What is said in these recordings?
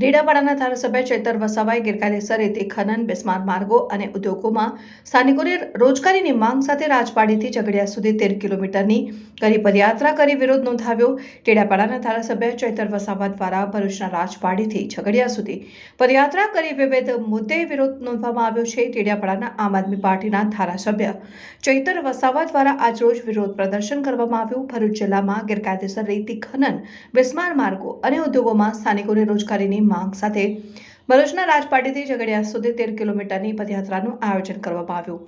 ડેડાપાડાના ધારાસભ્ય ચેતર વસાવાએ ગેરકાયદેસર રીતે ખનન, બિસ્માર માર્ગો અને ઉદ્યોગોમાં સ્થાનિકોને રોજગારીની માંગ સાથે રાજપાડીથી ઝઘડિયા સુધી તેર કિલોમીટરની કરી પદયાત્રા કરી વિરોધ નોંધાવ્યો. ટેડાપાડાના ધારાસભ્ય ચેતર વસાવા દ્વારા ભરૂચના રાજપાડીથી ઝઘડિયા સુધી પદયાત્રા કરી વિવિધ મુદ્દે વિરોધ નોંધવામાં આવ્યો છે. ટેડાપાડાના આમ આદમી પાર્ટીના ધારાસભ્ય ચૈતર વસાવા દ્વારા આજરોજ વિરોધ પ્રદર્શન કરવામાં આવ્યું. ભરૂચ જિલ્લામાં ગેરકાયદેસર રેતી ખનન, બિસ્માર માર્ગો અને ઉદ્યોગોમાં સ્થાનિકોને રોજગારીની માંગ સાથે ભરૂચના રાજપાટીથી ઝઘડિયા સુધી તેર કિલોમીટરની પદયાત્રાનું આયોજન કરવામાં આવ્યું.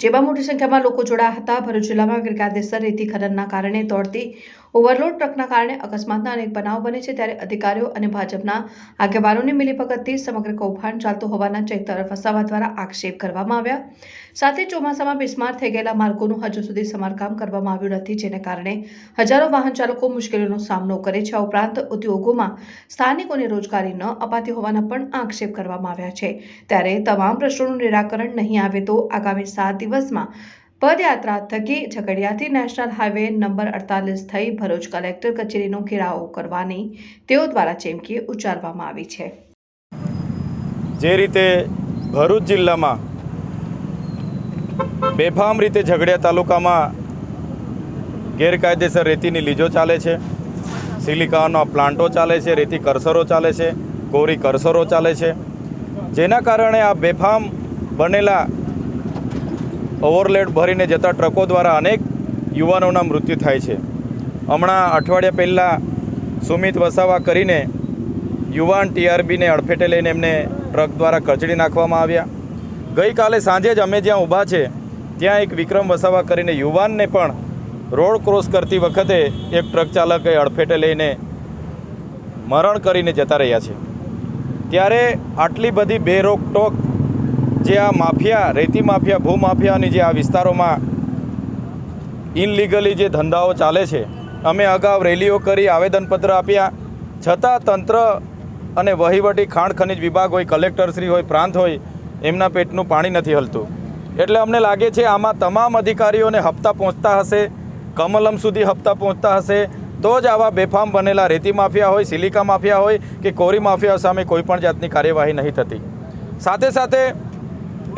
જેમાં મોટી સંખ્યામાં લોકો જોડાયા હતા. ભરૂચ જિલ્લામાં ગેરકાયદેસર રેતી ખનનના કારણે દોડતી ઓવરલોડ ટ્રકના કારણે અકસ્માતના અનેક બનાવ બને છે ત્યારે અધિકારીઓ અને ભાજપના આગેવાનોની મિલીભગતથી સમગ્ર કૌભાંડ ચાલતું હોવાના ચૈતર વસાવા દ્વારા આક્ષેપ કરવામાં આવ્યા. સાથે ચોમાસામાં બિસ્માર થઈ ગયેલા માર્ગોનું હજુ સુધી સમારકામ કરવામાં આવ્યું નથી, જેને કારણે હજારો વાહન ચાલકો મુશ્કેલીનો સામનો કરે છે. આ ઉપરાંત ઉદ્યોગોમાં સ્થાનિકોને રોજગારી ન અપાતી હોવાના પણ આક્ષેપ કરવામાં આવ્યા છે. ત્યારે તમામ પ્રશ્નોનું નિરાકરણ નહીં આવે તો આગામી સાત દિવસમાં પદયાત્રા થકી ઝઘડિયાથી નેશનલ હાઈવે નંબર અડતાલીસ થઈ ભરૂચ કલેક્ટર કચેરીનો ઘેરાવો કરવાની તેઓ દ્વારા ચેમકી ઉચ્ચારવામાં આવી છે. જે રીતે ભરૂચ જિલ્લામાં બેફામ રીતે ઝઘડિયા તાલુકામાં ગેરકાયદેસર રેતીની લીજો ચાલે છે, સિલિકાનો પ્લાન્ટો ચાલે છે, રેતી કરસરો ચાલે છે, કોરી કરસરો ચાલે છે. જેના કારણે આ બેફામ બનેલા ઓવરલેડ ભરીને જતા ટ્રકો દ્વારા અનેક યુવાનોના મૃત્યુ થાય છે. હમણાં અઠવાડિયા પહેલાં સુમિત વસાવા કરીને યુવાન ટીઆરબીને અડફેટે લઈને એમને ટ્રક દ્વારા કચડી નાખવામાં આવ્યા. ગઈકાલે સાંજે જ અમે જ્યાં ઊભા છે, ત્યાં એક વિક્રમ વસાવા કરીને યુવાનને પણ રોડ ક્રોસ કરતી વખતે એક ટ્રક ચાલકે અડફેટે લઈને મરણ કરીને જતા રહ્યા છે. ત્યારે આટલી બધી બેરોકટોક જે આ માફિયા, રેતી માફિયા ભૂમાફિયાની જે આ વિસ્તારોમાં ઇનલીગલી જે ધંધાઓ ચાલે છે, અમે અગાઉ રેલીઓ કરી, આવેદનપત્ર આપ્યા. છતાં તંત્ર અને વહીવટી, ખાણ ખનિજ વિભાગ હોય, કલેક્ટરશ્રી હોય, પ્રાંત હોય, એમના પેટનું પાણી નથી હલતું. એટલે અમને લાગે છે આમાં તમામ અધિકારીઓને હપ્તા પહોંચતા હશે, કમલમ સુધી હપ્તા પહોંચતા હશે, તો જ આવા બેફામ બનેલા રેતી માફિયા હોય, સિલિકા માફિયા હોય કે કોરી માફિયા સામે કોઈપણ જાતની કાર્યવાહી નહીં થતી. સાથે સાથે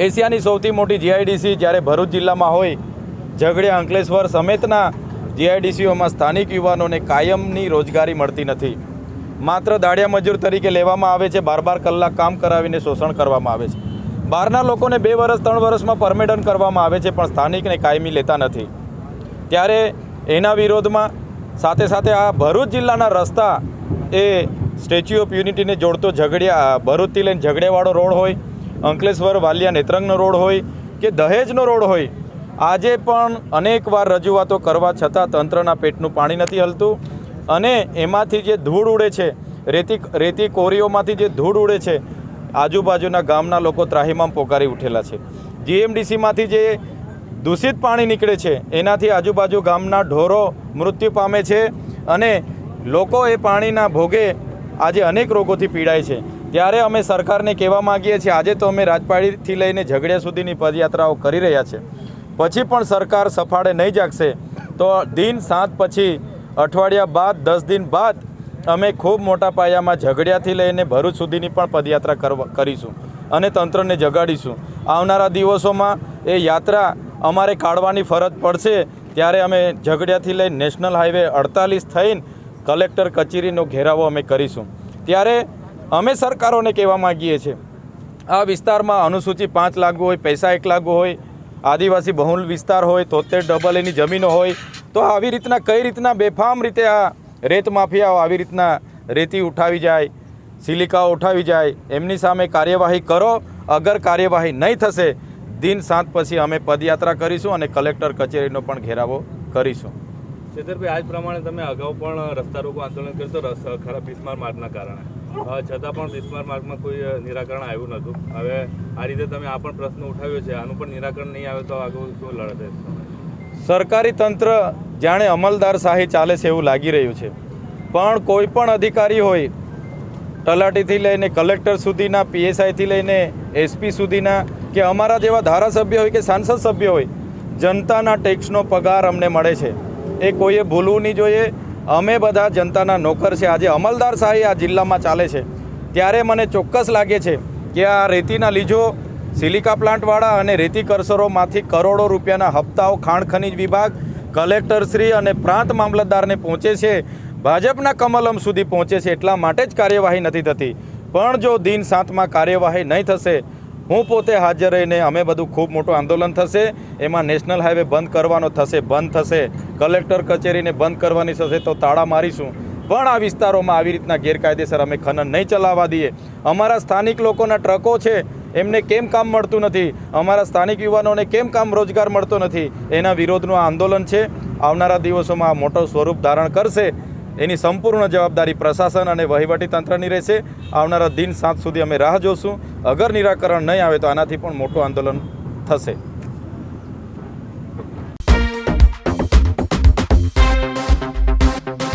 એશિયાની સૌથી મોટી જીઆઈડીસી જ્યારે ભરૂચ જિલ્લામાં હોય, ઝઘડિયા, અંકલેશ્વર સમેતના જીઆઈડીસીઓમાં સ્થાનિક યુવાનોને કાયમની રોજગારી મળતી નથી. માત્ર દાડિયા મજૂર તરીકે લેવામાં આવે છે, બાર બાર કલાક કામ કરાવીને શોષણ કરવામાં આવે છે. બહારના લોકોને બે વર્ષ ત્રણ વર્ષમાં પરમેડન કરવામાં આવે છે, પણ સ્થાનિકને કાયમી લેતા નથી. ત્યારે એના વિરોધમાં સાથે સાથે આ ભરૂચ જિલ્લાના રસ્તા એ સ્ટેચ્યુ ઓફ યુનિટીને જોડતો ઝઘડિયા, ભરૂચથી લઈને ઝઘડિયાવાળો રોડ હોય અંકલેશ્વર વાલિયા નેત્રંગનો રોડ હોય કે દહેજનો રોડ હોય, આજે પણ અનેકવાર રજૂઆતો કરવા છતાં તંત્રના પેટનું પાણી નથી હલતું અને એમાંથી જે ધૂળ ઉડે છે, રેતી રેતી કોરીઓમાંથી જે ધૂળ ઉડે છે, આજુબાજુના ગામના લોકો ત્રાહીમામ પોકારી ઉઠેલા છે. જીએમડીસીમાંથી જે દૂષિત પાણી નીકળે છે, એનાથી આજુબાજુ ગામના ઢોરો મૃત્યુ પામે છે અને લોકો એ પાણીના ભોગે આજે અનેક રોગોથી પીડાય છે. ત્યારે અમે સરકારને કહેવા માગીએ છીએ, આજે તો અમે રાજપાડીથી લઈને ઝઘડિયા સુધીની પદયાત્રાઓ કરી રહ્યા છે. પછી પણ સરકાર સફાળે નહીં જાગશે, તો દિન સાત પછી, અઠવાડિયા બાદ, દસ દિન બાદ, અમે ખૂબ મોટા પાયામાં ઝઘડિયાથી લઈને ભરૂચ સુધીની પણ પદયાત્રા કરીશું અને તંત્રને જગાડીશું. આવનારા દિવસોમાં એ યાત્રા અમારે કાઢવાની ફરજ પડશે, ત્યારે અમે ઝઘડિયાથી લઈ નેશનલ હાઈવે અડતાલીસ થઈને કલેક્ટર કચેરીનો ઘેરાવો અમે કરીશું. ત્યારે અમે સરકારોને કહેવા માગીએ છીએ, આ વિસ્તારમાં અનુસૂચિ પાંચ લાગુ હોય, પૈસા એક લાગુ હોય, આદિવાસી બહુલ વિસ્તાર હોય, તોતેર ડબલ એની જમીનો હોય, તો આવી રીતના કઈ રીતના બેફામ રીતે આ રેત માફિયાઓ આવી રીતના રેતી ઉઠાવી જાય, સિલિકાઓ ઉઠાવી જાય, એમની સામે કાર્યવાહી કરો, અગર કાર્યવાહી નહીં થશે, દિન સાત પછી અમે પદયાત્રા કરીશું અને કલેક્ટર કચેરીનો પણ ઘેરાવો કરીશું. છેતરભાઈ આજ પ્રમાણે તમે અગાઉ પણ રસ્તા રોકો આંદોલન કર્યું હતું ખરાબ બિસ્માર માર્ગના કારણે. છતાં પણ બિસ્માર માર્ગમાં કોઈ નિરાકરણ આવ્યું નહોતું. હવે આ રીતે તમે આ પણ પ્રશ્ન ઉઠાવ્યો છે, આનું પણ નિરાકરણ નહીં આવે તો આગળ શું લડત સરકારી તંત્ર જાણે અમલદાર શાહી ચાલે છે એવું લાગી રહ્યું છે. પણ કોઈ પણ અધિકારી હોય, તલાટીથી લઈને કલેક્ટર સુધીના, પીએસઆઈથી લઈને એસપી સુધીના, કે અમારા જેવા ધારાસભ્ય હોય કે સાંસદ સભ્ય હોય, જનતાના ટેક્સનો પગાર અમને મળે છે. એ કોઈએ ભૂલવું નહીં જોઈએ અમે બધા જનતાના નોકર છે. આજે અમલદાર શાહી આ જિલ્લામાં ચાલે છે. ત્યારે મને ચોક્કસ લાગે છે કે આ રેતીના લીજો સિલિકા પ્લાન્ટવાળા અને રેતી કરસરોમાંથી કરોડો રૂપિયાના હપ્તાઓ ખાણ ખનિજ વિભાગ કલેક્ટરશ્રી અને પ્રાંત મામલતદારને પહોંચે છે. ભાજપના કમલમ સુધી પહોંચે છે. એટલા માટે જ કાર્યવાહી નથી થતી. પણ જો દિન સાતમાં કાર્યવાહી નહીં થશે હું પોતે હાજર રહીને અમે બધું ખૂબ મોટું આંદોલન થશે. એમાં નેશનલ હાઈવે બંધ કરવાનો થશે, બંધ થશે. કલેક્ટર કચેરીને બંધ કરવાની થશે તો તાળા મારીશું. પણ આ વિસ્તારોમાં આવી રીતના ગેરકાયદેસર અમે ખનન નહીં ચલાવવા દઈએ. અમારા સ્થાનિક લોકોના ટ્રકો છે, એમને કેમ કામ મળતું નથી? અમારા સ્થાનિક યુવાનોને કેમ કામ રોજગાર મળતો નથી? એના વિરોધનું આંદોલન છે. આવનારા દિવસોમાં આ મોટો સ્વરૂપ ધારણ કરશે. એની સંપૂર્ણ જવાબદારી પ્રશાસન અને વહીવટી તંત્રની રહેશે. આવનારા દિન સાંજ સુધી અમે રાહ જોશું. અગર નિરાકરણ નહીં આવે તો આનાથી પણ મોટું આંદોલન થશે.